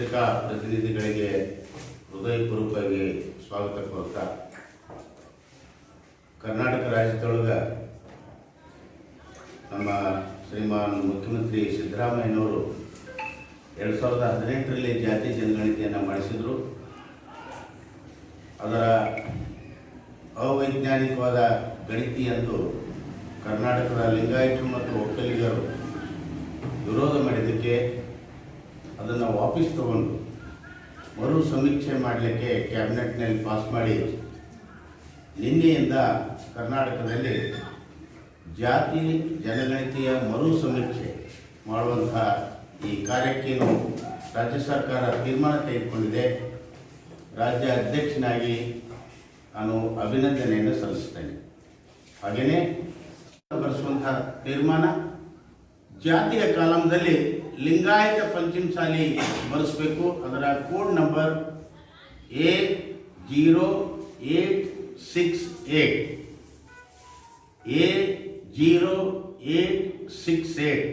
ಪತ್ರಿಕಾ ಪ್ರತಿನಿಧಿಗಳಿಗೆ ಹೃದಯಪೂರ್ವಕವಾಗಿ ಸ್ವಾಗತ ಕೋರ್ತಾ. ಕರ್ನಾಟಕ ರಾಜ್ಯದೊಳಗ ನಮ್ಮ ಶ್ರೀಮಾನ್ ಮುಖ್ಯಮಂತ್ರಿ ಸಿದ್ದರಾಮಯ್ಯನವರು ಎರಡು ಸಾವಿರದ ಹದಿನೆಂಟರಲ್ಲಿ ಜಾತಿ ಜನಗಣತಿಯನ್ನು ಮಾಡಿಸಿದರು. ಅದರ ಅವೈಜ್ಞಾನಿಕವಾದ ಗಣಿತಿ ಎಂದು ಕರ್ನಾಟಕದ ಲಿಂಗಾಯತರು ಮತ್ತು ಒಕ್ಕಲಿಗರು ವಿರೋಧ ಮಾಡಿದ್ದಕ್ಕೆ ಅದನ್ನು ವಾಪಸ್ ತಗೊಂಡು ಮರು ಸಮೀಕ್ಷೆ ಮಾಡಲಿಕ್ಕೆ ಕ್ಯಾಬಿನೆಟ್ನಲ್ಲಿ ಪಾಸ್ ಮಾಡಿ ನಿನ್ನೆಯಿಂದ ಕರ್ನಾಟಕದಲ್ಲಿ ಜಾತಿ, ಜನಗಣತಿಯ ಮರು ಸಮೀಕ್ಷೆ ಮಾಡುವಂತಹ ಈ ಕಾರ್ಯಕ್ಕೇನು ರಾಜ್ಯ ಸರ್ಕಾರ ತೀರ್ಮಾನ ತೆಗೆದುಕೊಂಡಿದೆ, ರಾಜ್ಯ ಅಧ್ಯಕ್ಷನಾಗಿ ನಾನು ಅಭಿನಂದನೆಯನ್ನು ಸಲ್ಲಿಸ್ತೇನೆ ಹಾಗೆಯೇ ಬರೆಸುವಂತಹ ತೀರ್ಮಾನ ಜಾತಿಯ ಕಾಲಂದಲ್ಲಿ ಲಿಂಗಾಯತ ಪಂಚಮಸಾಲಿ ಬರೆಸಬೇಕು ಅದರ code number A zero eight six eight. A zero eight six eight.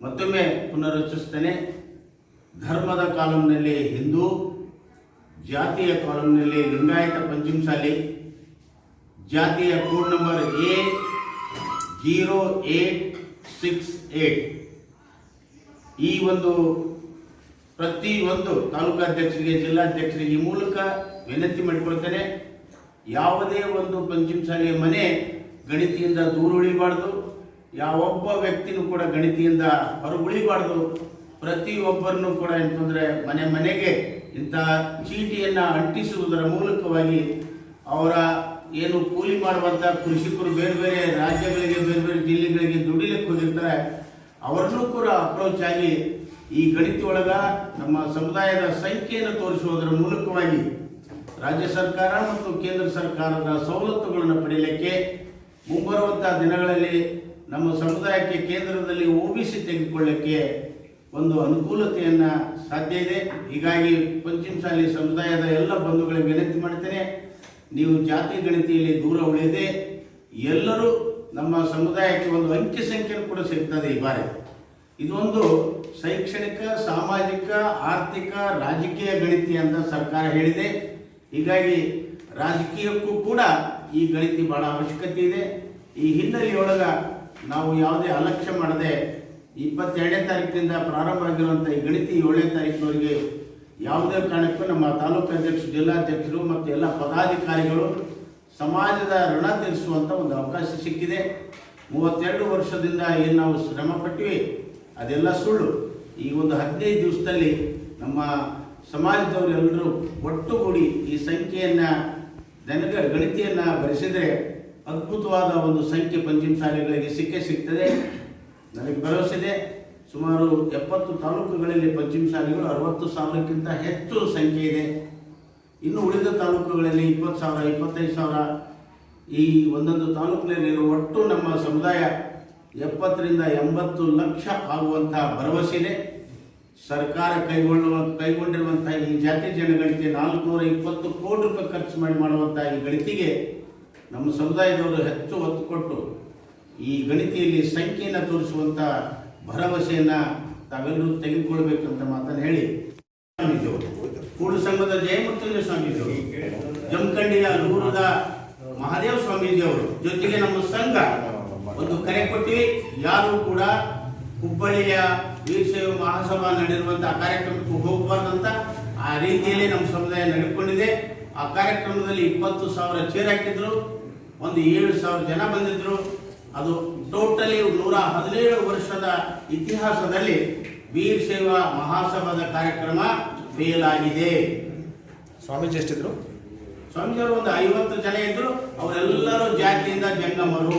ಮತ್ತೊಮ್ಮೆ ಪುನರ್ರಚಿಸ್ತೇನೆ ಧರ್ಮದ ಕಾಲಂನಲ್ಲಿ ಹಿಂದೂ, ಜಾತಿಯ ಕಾಲಂನಲ್ಲಿ ಲಿಂಗಾಯತ ಪಂಚಮಸಾಲಿ. ಜಾತಿಯ code number A zero eight six eight. ಈ ಒಂದು ಪ್ರತಿ ಒಂದು ತಾಲೂಕು ಅಧ್ಯಕ್ಷರಿಗೆ ಜಿಲ್ಲಾಧ್ಯಕ್ಷರಿಗೆ ಈ ಮೂಲಕ ವಿನಂತಿ ಮಾಡಿಕೊಳ್ತೇನೆ. ಯಾವುದೇ ಒಂದು ಪಂಚಮಸಾಲಿಯ ಮನೆ ಗಣಿತಿಯಿಂದ ದೂರ ಉಳಿಬಾರ್ದು. ಯಾವೊಬ್ಬ ವ್ಯಕ್ತಿನೂ ಕೂಡ ಗಣಿತಿಯಿಂದ ಹೊರಗುಳಿಬಾರ್ದು. ಪ್ರತಿಯೊಬ್ಬರನ್ನು ಕೂಡ ಅಂತಂದರೆ ಮನೆ ಮನೆಗೆ ಇಂಥ ಚೀಟಿಯನ್ನು ಅಂಟಿಸುವುದರ ಮೂಲಕವಾಗಿ ಅವರ ಏನು ಕೂಲಿ ಮಾಡುವಂಥ ಕೃಷಿಕರು ಬೇರೆ ಬೇರೆ ರಾಜ್ಯಗಳಿಗೆ, ಬೇರೆ ಬೇರೆ ಜಿಲ್ಲೆಗಳಿಗೆ ದುಡಿಲಿಕ್ಕೆ ಹೋಗಿರ್ತಾರೆ. ಅವರನ್ನೂ ಕೂಡ ಅಪ್ರೋಚ್ ಆಗಿ ಈ ಗಣಿತ ಒಳಗ ನಮ್ಮ ಸಮುದಾಯದ ಸಂಖ್ಯೆಯನ್ನು ತೋರಿಸುವುದರ ಮೂಲಕವಾಗಿ ರಾಜ್ಯ ಸರ್ಕಾರ ಮತ್ತು ಕೇಂದ್ರ ಸರ್ಕಾರದ ಸವಲತ್ತುಗಳನ್ನು ಪಡೆಯಲಿಕ್ಕೆ ಮುಂಬರುವಂತಹ ದಿನಗಳಲ್ಲಿ ನಮ್ಮ ಸಮುದಾಯಕ್ಕೆ ಕೇಂದ್ರದಲ್ಲಿ ಒ ಬಿ ಸಿ ತೆಗೆದುಕೊಳ್ಳಕ್ಕೆ ಒಂದು ಅನುಕೂಲತೆಯನ್ನು ಸಾಧ್ಯ ಇದೆ. ಹೀಗಾಗಿ ಪಂಚಮಸಾಲಿ ಸಮುದಾಯದ ಎಲ್ಲ ಬಂಧುಗಳಿಗೆ ವಿನಂತಿ ಮಾಡ್ತೇನೆ. ನೀವು ಜಾತಿ ಗಣಿತಿಯಲ್ಲಿ ದೂರ ಉಳಿಯದೆ ಎಲ್ಲರೂ ನಮ್ಮ ಸಮುದಾಯಕ್ಕೆ ಒಂದು ಅಂಕಿ ಸಂಖ್ಯೆ ಕೂಡ ಸಿಗ್ತದೆ ಈ ಬಾರಿ. ಇದೊಂದು ಶೈಕ್ಷಣಿಕ, ಸಾಮಾಜಿಕ, ಆರ್ಥಿಕ, ರಾಜಕೀಯ ಗಣಿತಿ ಅಂತ ಸರ್ಕಾರ ಹೇಳಿದೆ. ಹೀಗಾಗಿ ರಾಜಕೀಯಕ್ಕೂ ಕೂಡ ಈ ಗಣಿತಿ ಬಹಳ ಅವಶ್ಯಕತೆ ಇದೆ. ಈ ಹಿನ್ನೆಲೆಯೊಳಗೆ ನಾವು ಯಾವುದೇ ಅಲಕ್ಷ್ಯ ಮಾಡದೆ ಇಪ್ಪತ್ತೆರಡನೇ ತಾರೀಕಿನಿಂದ ಪ್ರಾರಂಭ ಆಗಿರುವಂಥ ಈ ಗಣಿತಿ ಏಳನೇ ತಾರೀಕಿನವರೆಗೆ ಯಾವುದೇ ಕಾರಣಕ್ಕೂ ನಮ್ಮ ತಾಲೂಕು ಅಧ್ಯಕ್ಷರು ಜಿಲ್ಲಾಧ್ಯಕ್ಷರು ಮತ್ತು ಎಲ್ಲ ಪದಾಧಿಕಾರಿಗಳು ಸಮಾಜದ ಋಣ ತೀರಿಸುವಂಥ ಒಂದು ಅವಕಾಶ ಸಿಕ್ಕಿದೆ. ಮೂವತ್ತೆರಡು ವರ್ಷದಿಂದ ಏನು ನಾವು ಶ್ರಮ ಪಟ್ಟಿವಿ ಅದೆಲ್ಲ ಸುಳ್ಳು. ಈ ಒಂದು ಹದಿನೈದು ದಿವಸದಲ್ಲಿ ನಮ್ಮ ಸಮಾಜದವರೆಲ್ಲರೂ ಒಟ್ಟುಗೂಡಿ ಈ ಸಂಖ್ಯೆಯನ್ನು ದನಗ, ಗಣಿತಿಯನ್ನು ಬರೆಸಿದರೆ ಅದ್ಭುತವಾದ ಒಂದು ಸಂಖ್ಯೆ ಪಂಚಮ ಶಾಲೆಗಳಿಗೆ ಸಿಕ್ಕೇ ಸಿಗ್ತದೆ. ನನಗೆ ಭರವಸೆ ಸುಮಾರು ಎಪ್ಪತ್ತು ತಾಲೂಕುಗಳಲ್ಲಿ ಪಂಚಮ ಶಾಲೆಗಳು ಅರವತ್ತು ಸಾವಿರಕ್ಕಿಂತ ಹೆಚ್ಚು ಸಂಖ್ಯೆ ಇದೆ. ಇನ್ನು ಉಳಿದ ತಾಲೂಕುಗಳಲ್ಲಿ ಇಪ್ಪತ್ತು ಸಾವಿರ, ಇಪ್ಪತ್ತೈದು ಸಾವಿರ ಈ ಒಂದೊಂದು ತಾಲೂಕಿನಲ್ಲಿ ಒಟ್ಟು ನಮ್ಮ ಸಮುದಾಯ ಎಪ್ಪತ್ತರಿಂದ ಎಂಬತ್ತು ಲಕ್ಷ ಆಗುವಂತಹ ಭರವಸೆ ಇದೆ. ಸರ್ಕಾರ ಕೈಗೊಳ್ಳುವ ಕೈಗೊಂಡಿರುವಂತಹ ಈ ಜಾತಿ ಜನಗಣತಿ ನಾಲ್ಕುನೂರ ಇಪ್ಪತ್ತು ಕೋಟಿ ರೂಪಾಯಿ ಖರ್ಚು ಮಾಡಿ ಮಾಡುವಂತಹ ಈ ಗಣಿತಿಗೆ ನಮ್ಮ ಸಮುದಾಯದವರು ಹೆಚ್ಚು ಒತ್ತು ಕೊಟ್ಟು ಈ ಗಣಿತಿಯಲ್ಲಿ ಸಂಖ್ಯೆಯನ್ನು ತೋರಿಸುವಂಥ ಭರವಸೆಯನ್ನು ತಾವೆಲ್ಲರೂ ತೆಗೆದುಕೊಳ್ಬೇಕಂತ ಮಾತನ್ನು ಹೇಳಿ. ಕೂಡು ಸಂಘದ ಸ್ವಾಮೀಜಿ ಸ್ವಾಮೀಜಿಯವರು ಜಮಖಂಡಿಯ ನೂರದ ಮಹಾದೇವ ಸ್ವಾಮೀಜಿಯವರು. ಜೊತೆಗೆ ನಮ್ಮ ಸಂಘ ಒಂದು ಕರೆ ಕೊಟ್ಟಿವಿ ಯಾರು ಕೂಡ ಹುಬ್ಬಳ್ಳಿಯ ವೀರಶೈವ ಮಹಾಸಭಾ ನಡೆದಿರುವಂತಹ ಕಾರ್ಯಕ್ರಮಕ್ಕೆ ಹೋಗಬಾರ್ದಂತ ಆ ರೀತಿಯಲ್ಲಿ ನಮ್ಮ ಸಮುದಾಯ ನಡೆದುಕೊಂಡಿದೆ. ಆ ಕಾರ್ಯಕ್ರಮದಲ್ಲಿ ಇಪ್ಪತ್ತು ಸಾವಿರ ಚೇರ್ ಹಾಕಿದ್ರು, ಒಂದು ಏಳು ಸಾವಿರ ಜನ ಬಂದಿದ್ರು. ಅದು ಟೋಟಲಿ ನೂರ ಹದಿನೇಳು ವರ್ಷದ ಇತಿಹಾಸದಲ್ಲಿ ವೀರಶೈವ ಮಹಾಸಭಾದ ಕಾರ್ಯಕ್ರಮ ಫೇಲ್ ಆಗಿದೆ. ಸ್ವಾಮೀಜಿ ಎಷ್ಟಿದ್ರು? ಸ್ವಾಮೀಜಿಯವರು ಒಂದು ಐವತ್ತು ಜನ ಇದ್ರು ಅವರೆಲ್ಲರೂ ಜಾತಿಯಿಂದ ಜಂಗಮರು.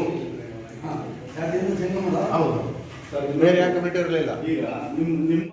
ಹೌದು. ಬೇರೆ ಯಾವ ಕಮಿಟಿ ಇರಲಿಲ್ಲ? ಈಗ ನಿಮ್ ನಿಮ್ಮ